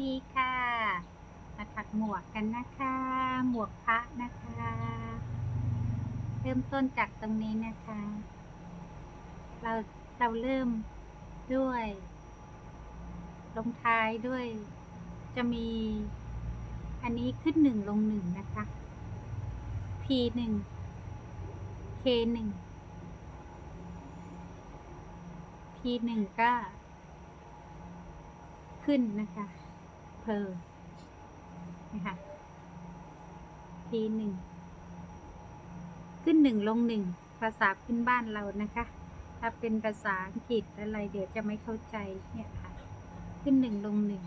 ดีค่ะ มาถักหมวกกันนะคะ หมวกพระนะคะ เริ่มต้นจากตรงนี้นะคะ เราเราเริ่มด้วยลงท้ายด้วย จะมี อันนี้ขึ้นหนึ่งลงหนึ่งนะคะ P หนึ่ง K หนึ่ง P หนึ่งก็ ขึ้นนะคะ เพอนะคะ P หนึ่งขึ้นหนึ่งลงหนึ่งภาษาพื้นบ้านเรานะคะ ถ้าเป็นภาษาอังกฤษอะไร เดี๋ยวจะไม่เข้าใจเนี่ยค่ะ ขึ้นหนึ่งลงหนึ่ง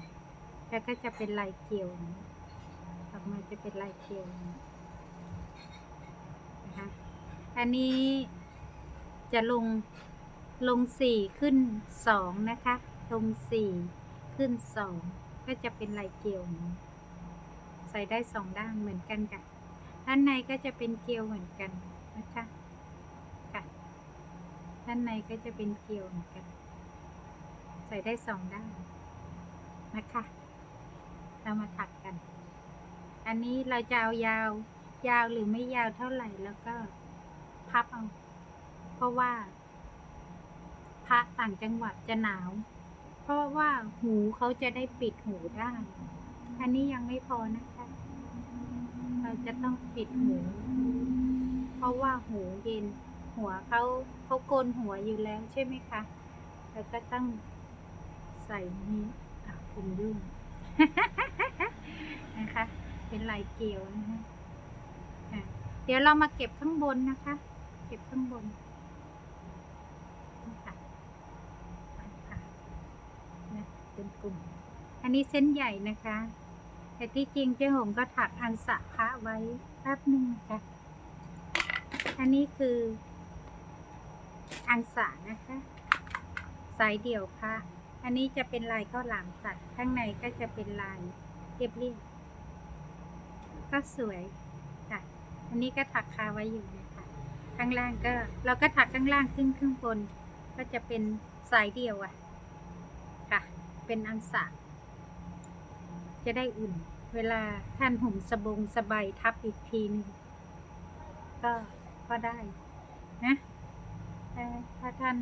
แล้วก็จะเป็นลายเกลียวอย่อกมาจะเป็นลายเกลียวนะคะอันนี้จะลงลงสี่ขึ้นสองนะคะ ลงสี่ขึ้นสอง ก็จะเป็นลายเกลียวใส่ได้สองด้านเหมือนกันค่ะด้านในก็จะเป็นเกลียวเหมือนกันนะคะค่ะด้านในก็จะเป็นเกลียวเหมือนกัน ใส่ได้สองด้านนะคะ เรามาถักกัน อันนี้เราจะเอายาว ยาวหรือไม่ยาวเท่าไหร่แล้วก็พับเอา เพราะว่าพระต่างจังหวัดจะหนาว เพราะว่าหูเขาจะได้ปิดหูได้ อันนี้ยังไม่พอนะคะ เราจะต้องปิดหู เพราะว่าหูเย็น หัวเขาเขาโกนหัวอยู่แล้วใช่ไหมคะ แล้วก็ต้องใส่นี้อะคุมยุ่งนะคะ เป็นลายเกลียวนะคะเดี๋ยวเรามาเก็บข้างบนนะคะ เก็บข้างบนค่ะไปค่ะนะเป็น กลุ่ม อันนี้เส้นใหญ่นะคะ แต่ที่จริงเจ๊หงก็ถักอันสะพระไว้แป๊บหนึ่งนะคะ อันนี้คืออันสะนะคะ สายเดี่ยวพระอันนี้จะเป็นลายข้าวหลามตัด ข้างในก็จะเป็นลายเรียบเรียบก็สวยค่ะ อันนี้ก็ถักคาไว้อยู่นะคะ ข้างล่างก็เราก็ถักข้างล่างขึ้นข้างบน ก็จะเป็นสายเดี่ยวอะ่ะ เป็นอันสะจะได้อุ่น เวลาท่านห่มสบงสบายทับอีกทีนึงก็ก็ได้นะถ้าท่าน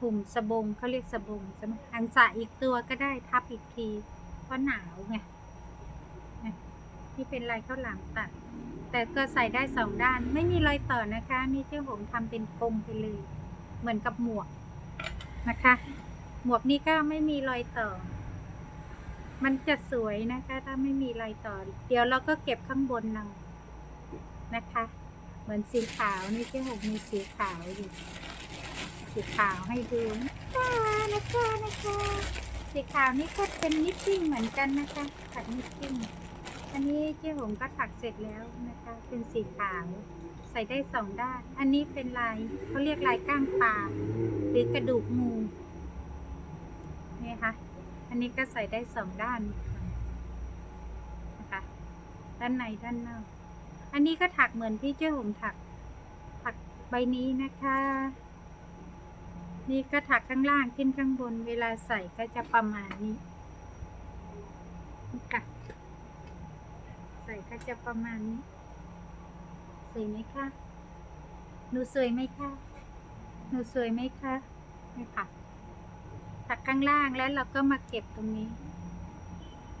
ห่มสบงเขาเรียกสบงใช่ไหมอันสะอีกตัวก็ได้ทับอีกทีเพราะหนาวไงนะที่เป็นลายข้าวหลามตัด แต่ก็ใส่ได้สองด้าน ไม่มีรอยต่อนะคะ นี่เจ้าหงทำเป็นกลมไปเลย เหมือนกับหมวกนะคะ หมวกนี้ก็ไม่มีรอยต่อ มันจะสวยนะคะ ถ้าไม่มีรอยต่อ เดี๋ยวเราก็เก็บข้างบนเรานะคะ เหมือนสีขาวนี่เจ้าหงมีสีขาวอยู่ สีขาวให้ดูนะคะนะคะนะคะสีขาวนี่ก็เป็นนิตติ้งเหมือนกันนะคะถักนิตติ้งอันนี้เจ๊หงก็ถักเสร็จแล้วนะคะ เป็นสีขาวใส่ได้สองด้าน อันนี้เป็นลายเขาเรียกลายก้างปลาหรือกระดูกงู คะ อันนี้ก็ใส่ได้สองด้านนะคะ ด้านในด้านนอก อันนี้ก็ถักเหมือนที่เจ๊หงถัก ถักใบนี้นะคะ นี่ก็ถักข้างล่างขึ้นข้างบน เวลาใส่ก็จะประมาณนี้นค่ะใส่ก็จะประมาณนี้ สวยไหมคะ หนูสวยไหมคะ หนูสวยไหมคะนี่ค่ะ ถักข้างล่างแล้วเราก็มาเก็บตรงนี้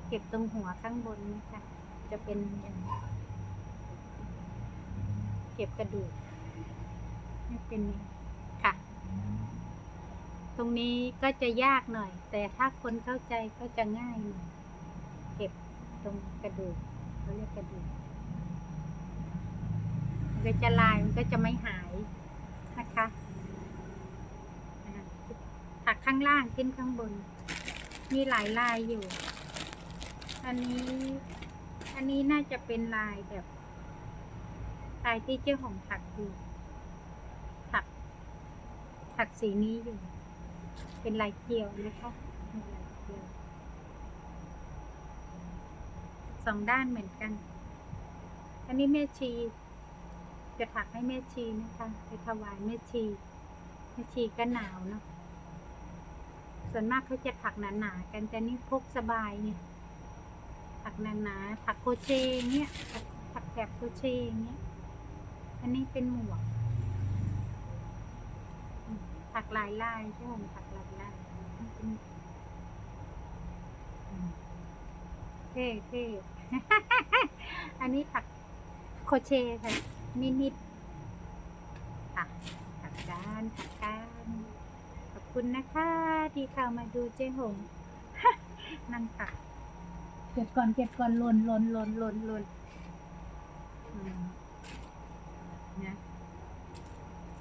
เก็บตรงหัวข้างบนนี่ค่ะ จะเป็นอย่างเก็บกระดูกให้เป็นนี้ค่ะ ตรงนี้ก็จะยากหน่อย แต่ถ้าคนเข้าใจก็จะง่ายหน่อยเก็บตรงกระดูกเขาเรียกกระดูกมันก็จะลายมันก็จะไม่หายนะคะ ถักข้างล่างขึ้นข้างบน มีหลายลายอยู่ อันนี้ อันนี้น่าจะเป็นลายแบบลายที่เจ้าของถักอยู่ถัก ถักสีนี้อยู่ เป็นลายเกลียวนะคะสองด้านเหมือนกัน อันนี้แม่ชี จะถักให้แม่ชีนะคะ ไปถวายแม่ชี แม่ชีก็หนาวเนาะ ส่วนมากเขาจะถักหนาๆกันแต่นี่พกสบายเนี่ยถักหนาๆถักโคเชต์อย่างเงี้ยถักแบบโคเชต์อย่างเงี้ยอันนี้เป็นหมวกอืมถักลายลายใช่ไหมถักลายลายเท่เท่อันนี้ถักโคเชค่ะนิดๆค่ะถักการถักการขอบ คุณนะคะ ที่เข้ามาดูเจ๊หงนั่งตักเก็บก่อนเก็บก่อนหล่นหล่นหล่นหล่นหล่นนะ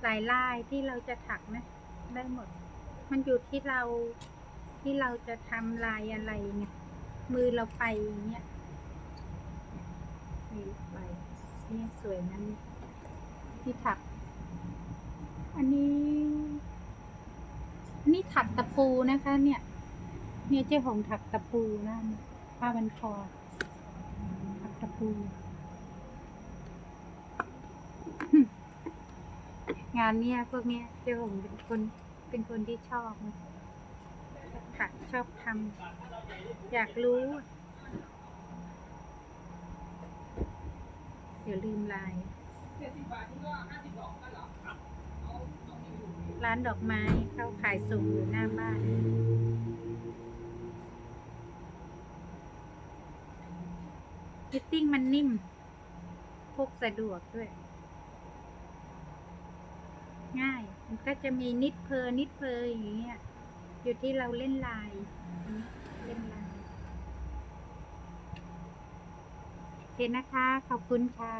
ลายลายที่เราจะถักนะ ได้หมด มันอยู่ที่เราที่เราจะทำลายอะไรไงมือเราไปอย่างเงี้ยนี่ไปนี่สวยนั้นที่ถัก อันนี้ นนี้ถักตะปูนะคะ เนี่ย เนี่ยเจ๊หงถักตะปูนั่นผ้าบันคอถักตะปู งานเนี่ยพวกเนี้ยเจ๊หงเป็นคนเป็นคนที่ชอบชอบถักชอบทำอยากรู้ เดี๋ยวลืมลาย ร้านดอกไม้เขาขายส่งอยู่หน้าบ้านฟิตติ้งมันนิ่ม พกสะดวกด้วย ง่าย มันก็จะมีนิดเพอนิดเพออย่างเงี้ย อยู่ที่เราเล่นลายเล่นลายโอเคนะคะ ขอบคุณค่ะ